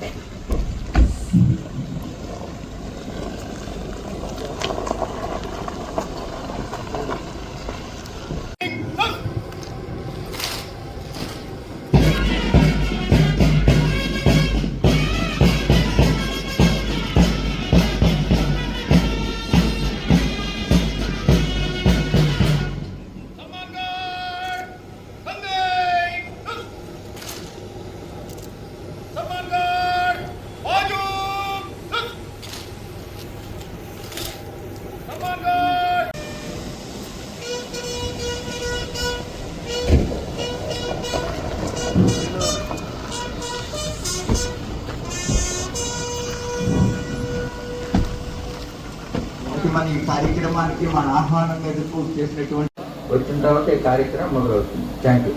Ven. కార్యక్రమానికి మన ఆహ్వానం ఎదుర్కొ చేసినటువంటి వచ్చిన తర్వాత ఈ కార్యక్రమం మొదలవుతుంది. థ్యాంక్ యూ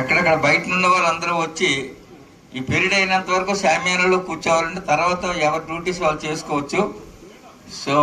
ఎక్కడెక్కడ బయట ఉన్న వాళ్ళందరూ వచ్చి ఈ పీరియడ్ అయినంత వరకు శామ్యాలలో కూర్చోవాలంటే తర్వాత ఎవరి డ్యూటీస్ వాళ్ళు చేసుకోవచ్చు. So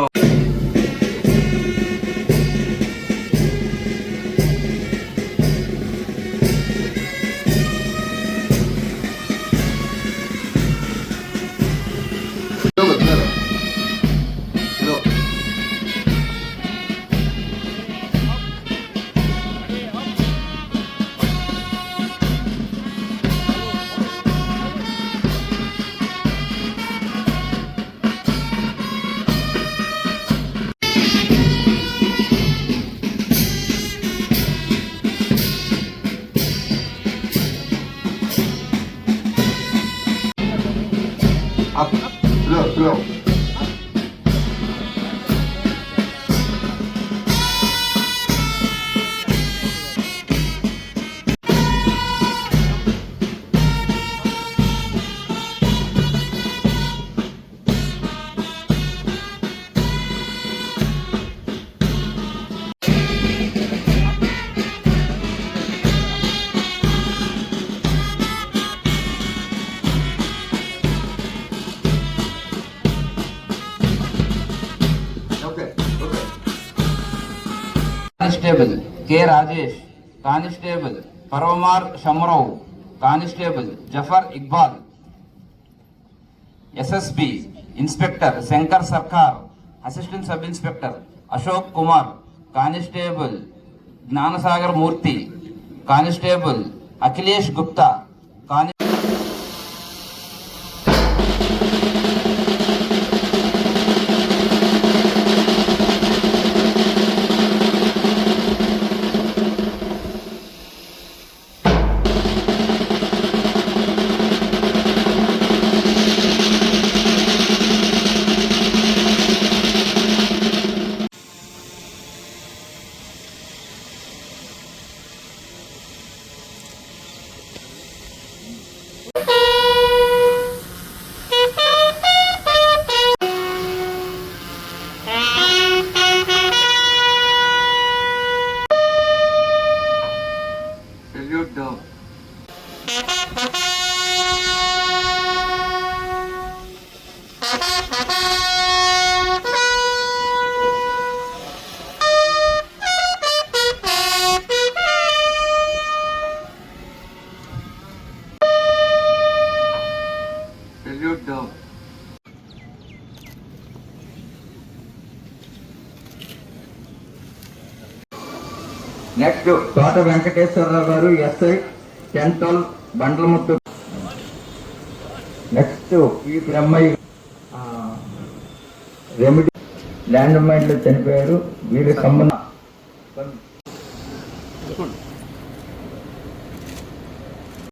Bill. Constable K Rajesh constable Parvamar Shamarao constable Jafar Iqbal. SSP inspector Shankar Sarkar assistant sub inspector Ashok Kumar constable Gnanasagar Murthy constable Akhilesh Gupta. Next Thota Venkateswara Rao garu SI ten twelve. Bandlamuttu next ఈ బ్రహ్మయ్య ఆ, రెమిడి land mind చనిపోయారు. వీరి సంబంధం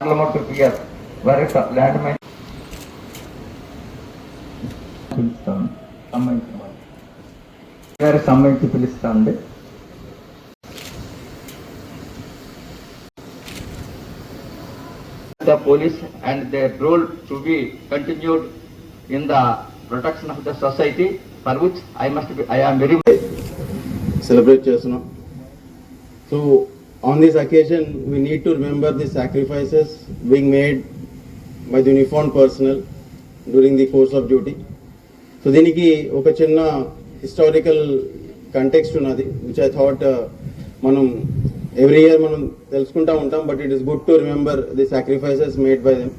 బండ్లముట్టు PS వారి స- land mind పిలుస్తాను. సంబంధించిన వాళ్ళు. గారి సంబంధించి పిలుస్తాండి the police and their role to be continued in the protection of the society for which I must be, I am very celebrate చేస్తున్నాం. So on this occasion we need to remember the sacrifices being made by the uniform personnel during the course of duty so దీనికి ఒక చిన్న historical context ఉన్నది which I thought మనం every year మనం తెలుసుకుంటా ఉంటాం but it is good to remember the sacrifices made by them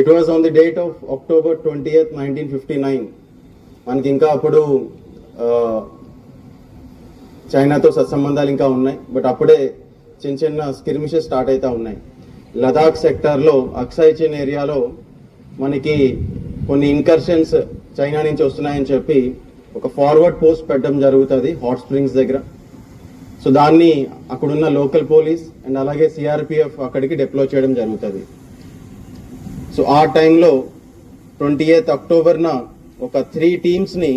it was on the date of October twenty eighth nineteen fifty nine మనకి ఇంకా అప్పుడు చైనాతో సత్సంబంధాలు ఇంకా ఉన్నాయి బట్ అప్పుడే చిన్న చిన్న స్కిర్మిషెస్ స్టార్ట్ అవుతూ ఉన్నాయి. లదాఖ్ సెక్టార్లో అక్సైచిన్ చిన్ ఏరియాలో మనకి కొన్ని ఇన్కర్షన్స్ చైనా నుంచి వస్తున్నాయని చెప్పి ఒక ఫార్వర్డ్ పోస్ట్ పెట్టడం జరుగుతుంది హాట్ స్ప్రింగ్స్ దగ్గర. సో దాన్ని అక్కడున్న లోకల్ పోలీస్ అండ్ అలాగే సిఆర్పిఎఫ్ అక్కడికి డిప్లో చేయడం జరుగుతుంది. సో ఆ టైంలో ట్వంటీ ఎయిత్ అక్టోబర్న ఒక త్రీ టీమ్స్ని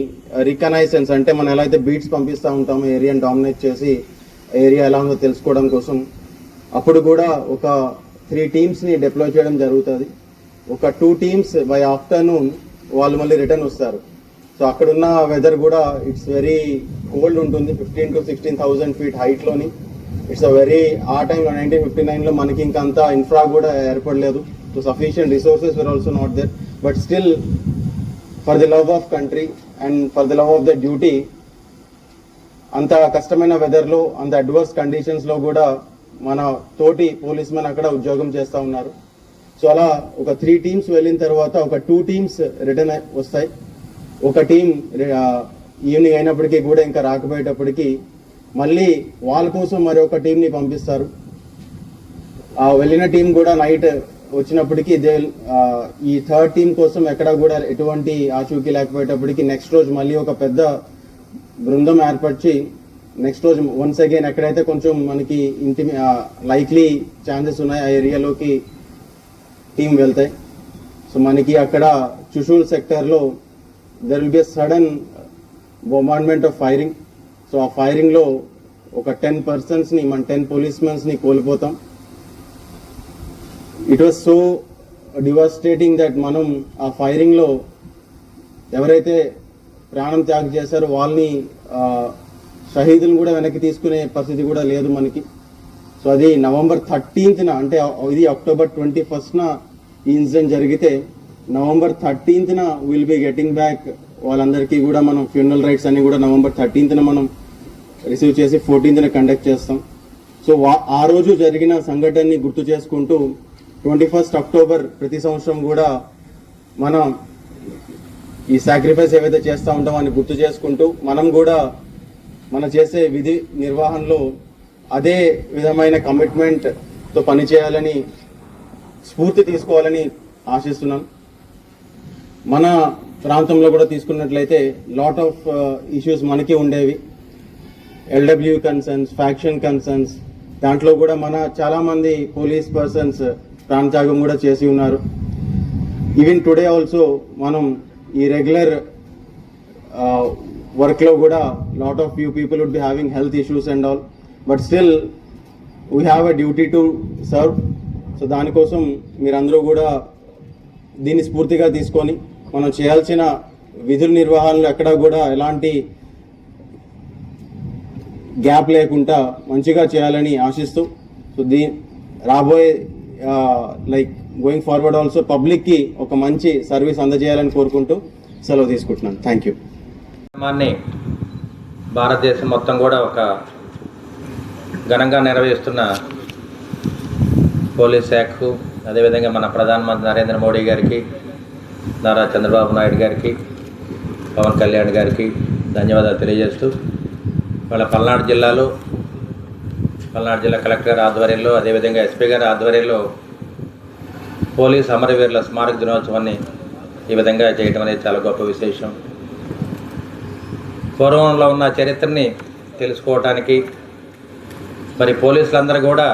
రికనైసెన్స్ అంటే మనం ఎలా అయితే బీట్స్ పంపిస్తూ ఉంటామో ఏరియాని డామినేట్ చేసి ఏరియా ఎలా ఉందో తెలుసుకోవడం కోసం అప్పుడు కూడా ఒక త్రీ టీమ్స్ని డిప్లో చేయడం జరుగుతుంది. ఒక టూ టీమ్స్ బై ఆఫ్టర్నూన్ వాళ్ళు మళ్ళీ రిటర్న్ వస్తారు. సో అక్కడున్న వెదర్ కూడా ఇట్స్ వెరీ కోల్డ్ ఉంటుంది. Fifteen to sixteen thousand feet హైట్లోని it's a very ఆ టైం నైన్టీన్ ఫిఫ్టీ నైన్లో మనకి ఇంకా అంత ఇన్ఫ్రా కూడా ఏర్పడలేదు. So sufficient resources were also not there but still for the love of country and for the love of the duty అంత కష్టమైన వెదర్లో అంత adverse కండిషన్స్లో కూడా మన తోటి పోలీస్ మెన్ అక్కడ ఉద్యోగం చేస్తూ ఉన్నారు. సో అలా ఒక త్రీ టీమ్స్ వెళ్ళిన తర్వాత ఒక టూ టీమ్స్ రిటర్న్ వస్తాయి. ఒక టీం ఈవినింగ్ అయినప్పటికీ కూడా ఇంకా రాకపోయేటప్పటికీ మళ్ళీ వాళ్ళ కోసం మరి ఒక టీంని పంపిస్తారు. ఆ వెళ్ళిన టీం కూడా నైట్ వచ్చినప్పటికీ దే ఈ థర్డ్ టీం కోసం ఎక్కడ కూడా ఎటువంటి ఆచూకీ లేకపోయేటప్పటికి నెక్స్ట్ రోజు మళ్ళీ ఒక పెద్ద బృందం ఏర్పరిచి నెక్స్ట్ రోజు వన్స్ అగైన్ ఎక్కడైతే కొంచెం మనకి ఇంటి లైక్లీ ఛాన్సెస్ ఉన్నాయి ఆ ఏరియాలోకి టీం వెళ్తాయి. సో మనకి అక్కడ చుషూల్ సెక్టర్లో there will be sudden bombardment of firing so ఆ ఫైరింగ్లో ఒక టెన్ పర్సన్స్ని మన టెన్ పోలీస్మెన్స్ని కోల్పోతాం. It was so devastating that మనం ఆ ఫైరింగ్లో ఎవరైతే ప్రాణం త్యాగం చేశారో వాళ్ళని షహీదులను కూడా వెనక్కి తీసుకునే పరిస్థితి కూడా లేదు మనకి. సో అది నవంబర్ థర్టీన్త్న అంటే ఇది అక్టోబర్ ట్వంటీ ఫస్ట్న ఈ ఇన్సిడెంట్ జరిగితే నవంబర్ థర్టీన్త్న విల్ బి గెటింగ్ బ్యాక్ వాళ్ళందరికీ కూడా మనం ఫ్యూనరల్ రైట్స్ అన్ని కూడా నవంబర్ థర్టీన్త్న మనం రిసీవ్ చేసి ఫోర్టీన్త్న కండక్ట్ చేస్తాం. సో వా- ఆ రోజు జరిగిన సంఘటనని గుర్తు చేసుకుంటూ ట్వంటీ ఫస్ట్ అక్టోబర్ ప్రతి సంవత్సరం కూడా మనం ఈ సాక్రిఫైస్ ఏవైతే చేస్తూ ఉంటామో అని గుర్తు చేసుకుంటూ మనం కూడా మనం చేసే విధి నిర్వహణలో అదే విధమైన కమిట్మెంట్తో పనిచేయాలని స్ఫూర్తి తీసుకోవాలని ఆశిస్తున్నాం. మన ప్రాంతంలో కూడా తీసుకున్నట్లయితే లాట్ ఆఫ్ ఇష్యూస్ మనకి ఉండేవి. ఎల్డబ్ల్యూ కన్సర్న్స్ ఫ్యాక్షన్ కన్సర్న్స్ దాంట్లో కూడా మన చాలామంది పోలీస్ పర్సన్స్ ప్రాణత్యాగం కూడా చేసి ఉన్నారు. ఈవెన్ టుడే ఆల్సో మనం ఈ రెగ్యులర్ వర్క్లో uh, కూడా lot of few people would be having health issues and all but still we have a duty to serve so దానికోసం మీరందరూ కూడా దీన్ని స్ఫూర్తిగా తీసుకొని మనం చేయాల్సిన విధుల నిర్వహణలో ఎక్కడా కూడా ఎలాంటి గ్యాప్ లేకుండా మంచిగా చేయాలని ఆశిస్తూ సో దీ రాబోయే లైక్ గోయింగ్ ఫార్వర్డ్ ఆల్సో పబ్లిక్కి ఒక మంచి సర్వీస్ అందజేయాలని కోరుకుంటూ సెలవు తీసుకుంటున్నాను. Thank you. భారతదేశం మొత్తం కూడా ఒక ఘనంగా నిర్వహిస్తున్న పోలీస్ శాఖకు అదేవిధంగా మన ప్రధానమంత్రి నరేంద్ర మోడీ గారికి నారా చంద్రబాబు నాయుడు గారికి పవన్ కళ్యాణ్ గారికి ధన్యవాదాలు తెలియజేస్తూ వాళ్ళ పల్నాడు జిల్లాలో పల్నాడు జిల్లా కలెక్టర్ గారి ఆధ్వర్యంలో అదేవిధంగా ఎస్పీ గారి ఆధ్వర్యంలో పోలీస్ అమరవీరుల స్మారక దినోత్సవాన్ని ఈ విధంగా చేయడం అనేది చాలా గొప్ప విశేషం. పూర్వంలో ఉన్న చరిత్రని తెలుసుకోవటానికి మరి పోలీసులందరూ కూడా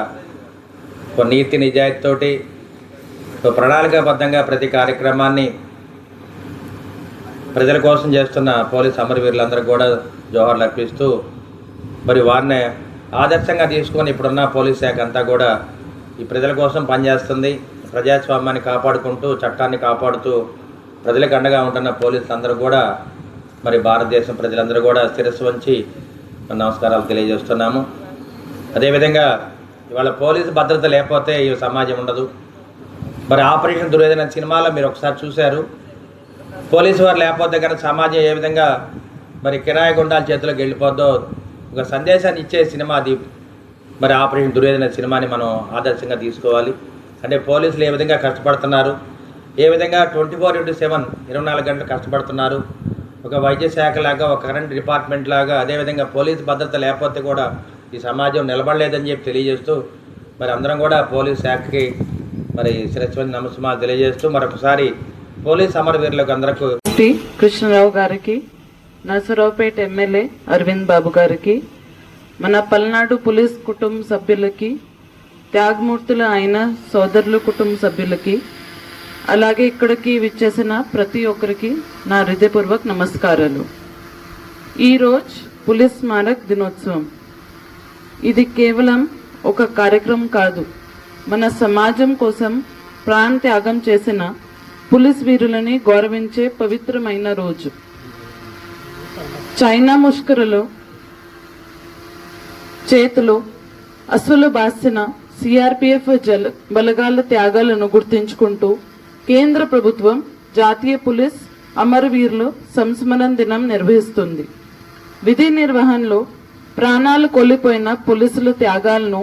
కొన్ని నీతి నిజాయితీతోటి ప్రణాళికాబద్ధంగా ప్రతి కార్యక్రమాన్ని ప్రజల కోసం చేస్తున్న పోలీస్ అమరవీరులందరూ కూడా జోహార్లు అర్పిస్తూ మరి వారిని ఆదర్శంగా తీసుకొని ఇప్పుడున్న పోలీస్ శాఖ అంతా కూడా ఈ ప్రజల కోసం పనిచేస్తుంది. ప్రజాస్వామ్యాన్ని కాపాడుకుంటూ చట్టాన్ని కాపాడుతూ ప్రజలకు అండగా ఉంటున్న పోలీసులు అందరూ కూడా మరి భారతదేశం ప్రజలందరూ కూడా శిరస్సు వంచి నమస్కారాలు తెలియజేస్తున్నాము. అదేవిధంగా ఇవాళ పోలీసు భద్రత లేకపోతే ఈ సమాజం ఉండదు. మరి ఆపరేషన్ దుర్యోధన సినిమాలో మీరు ఒకసారి చూశారు. పోలీసు వారు లేకపోతే కనుక సమాజం ఏ విధంగా మరి కిరాయి గుండాల చేతిలోకి వెళ్ళిపోద్దో ఒక సందేశాన్ని ఇచ్చే సినిమా అది. మరి ఆపరేషన్ దుర్యోధన సినిమాని మనం ఆదర్శంగా తీసుకోవాలి. అంటే పోలీసులు ఏ విధంగా కష్టపడుతున్నారు? ఏ విధంగా ట్వంటీ ఫోర్ ఇంటూ సెవెన్ ఇరవై నాలుగు గంటలు కష్టపడుతున్నారు? ఒక వైద్య శాఖ లాగా ఒక కరెంట్ డిపార్ట్మెంట్ లాగా అదేవిధంగా పోలీస్ భద్రత లేకపోతే కూడా ఈ సమాజం నిలబడలేదని చెప్పి తెలియజేస్తూ మరి అందరం కూడా పోలీస్ శాఖకి మరి శిరస్వతి నమస్మాలు తెలియజేస్తూ మరొకసారి పోలీస్ అమరవీరులకు అందరికీ కృష్ణరావు గారికి నర్సరావుపేట ఎమ్మెల్యే అరవింద్ బాబు గారికి మన పల్నాడు పోలీస్ కుటుంబ సభ్యులకి త్యాగమూర్తులు అయిన సోదరులు కుటుంబ సభ్యులకి అలాగే ఇక్కడికి విచ్చేసిన ప్రతి ఒక్కరికి నా హృదయపూర్వక నమస్కారాలు. ఈరోజు పోలీస్ స్మారక్ దినోత్సవం. ఇది కేవలం ఒక కార్యక్రమం కాదు మన సమాజం కోసం ప్రాణ త్యాగం చేసిన పోలీస్ వీరులని గౌరవించే పవిత్రమైన రోజు. చైనా ముష్కరులు చేతిలో అసలు బాసిన సిఆర్పిఎఫ్ జల బలగాల త్యాగాలను గుర్తించుకుంటూ కేంద్ర ప్రభుత్వం జాతీయ పోలీస్ అమరవీరులు సంస్మరణ దినం నిర్వహిస్తుంది. విధి నిర్వహణలో ప్రాణాలు కోల్పోయిన పోలీసుల త్యాగాలను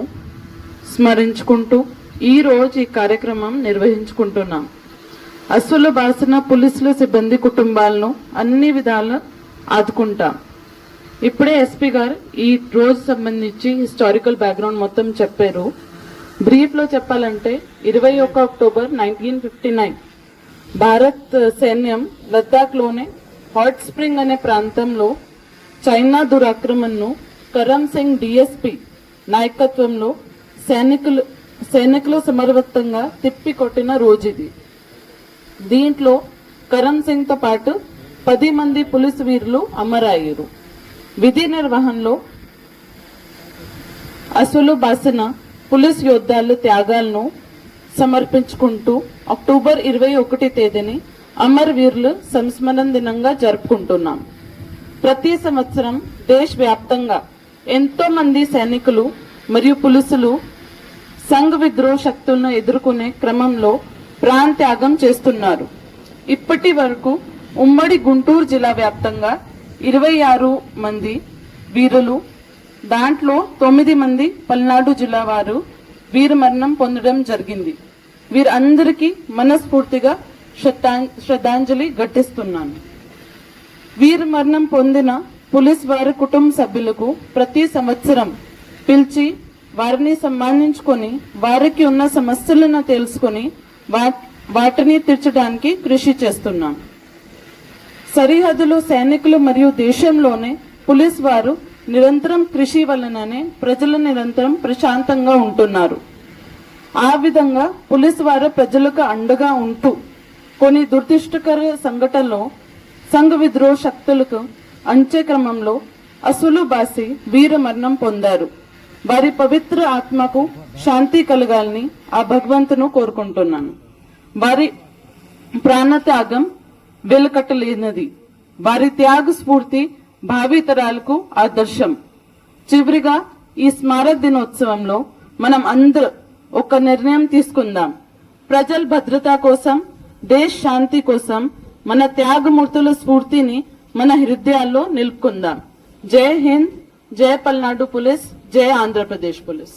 స్మరించుకుంటూ ఈరోజు ఈ కార్యక్రమం నిర్వహించుకుంటున్నాం. అసలు బాసిన పోలీసులు సిబ్బంది కుటుంబాలను అన్ని విధాలు ఆదుకుంటాం. ఇప్పుడే ఎస్పీ గారు ఈ రోజు సంబంధించి హిస్టారికల్ బ్యాక్గ్రౌండ్ మొత్తం చెప్పారు. బ్రీఫ్లో చెప్పాలంటే ఇరవై ఒక October nineteen fifty nine. Bharat సైన్యం లద్దాఖ్లోనే హాట్ స్ప్రింగ్ అనే ప్రాంతంలో చైనా దురాక్రమణను కరమ్ సింగ్ డిఎస్పి నాయకత్వంలో సైనికులు సైనికులు సమర్వత్తంగా తిప్పి కొట్టిన రోజుది. దీంట్లో కరణ్ సింగ్తో పాటు పది మంది పోలీసు వీరులు అమరయ్యారు. విధి నిర్వహణలో అసలు బాసిన పోలీస్ యోద్ధాలు త్యాగాలను సమర్పించుకుంటూ అక్టోబర్ ఇరవై ఒకటి తేదీని అమర్ వీరులు సంస్మరణ దినంగా జరుపుకుంటున్నాం. ప్రతి సంవత్సరం దేశవ్యాప్తంగా ఎంతో మంది సైనికులు మరియు పులుసులు సంఘ విద్రోహ శక్తులను ఎదుర్కొనే క్రమంలో ప్రాణ త్యాగం చేస్తున్నారు. ఇప్పటి వరకు ఉమ్మడి గుంటూరు జిల్లా వ్యాప్తంగా ఇరవై ఆరు మంది వీరులు దాంట్లో తొమ్మిది మంది పల్నాడు జిల్లా వారు వీరి మరణం పొందడం జరిగింది. వీరందరికీ మనస్ఫూర్తిగా శ్రద్ధాంజలి ఘటిస్తున్నాను. వీరి మరణం పొందిన పోలీస్ వారి కుటుంబ సభ్యులకు ప్రతి సంవత్సరం పిలిచి వారిని సమ్మానించుకొని వారికి ఉన్న సమస్యలను తెలుసుకొని వా- వాటిని తీర్చడానికి కృషి చేస్తున్నాం. సరిహద్దులు సైనికులు మరియు దేశంలోనే పోలీస్ వారు నిరంతరం కృషి వలననే ప్రజలు నిరంతరం ప్రశాంతంగా ఉంటున్నారు. ఆ విధంగా పోలీస్ వారు ప్రజలకు అండగా ఉంటూ కొన్ని దురదృష్టకర సంఘటనలో సంఘ విద్రోహ శక్తులకు అంచే క్రమంలో అసులు బాసి వీర మరణం పొందారు. వారి పవిత్ర ఆత్మకు శాంతి కలగాలని ఆ భగవంతును కోరుకుంటున్నాను. వారి ప్రాణత్యాగం వెలకట్టలేనిది. వారి త్యాగ స్ఫూర్తి భావితరాలకు ఆదర్శం. చివరిగా ఈ స్మారక దినోత్సవంలో మనం అందరూ ఒక నిర్ణయం తీసుకుందాం. ప్రజల భద్రత కోసం దేశ శాంతి కోసం మన త్యాగమూర్తుల స్ఫూర్తిని మన హృదయాల్లో నిలుపుకుందాం. జై హింద్ జై పల్నాడు పోలీస్. జై ఆంధ్రప్రదేశ్ పోలీస్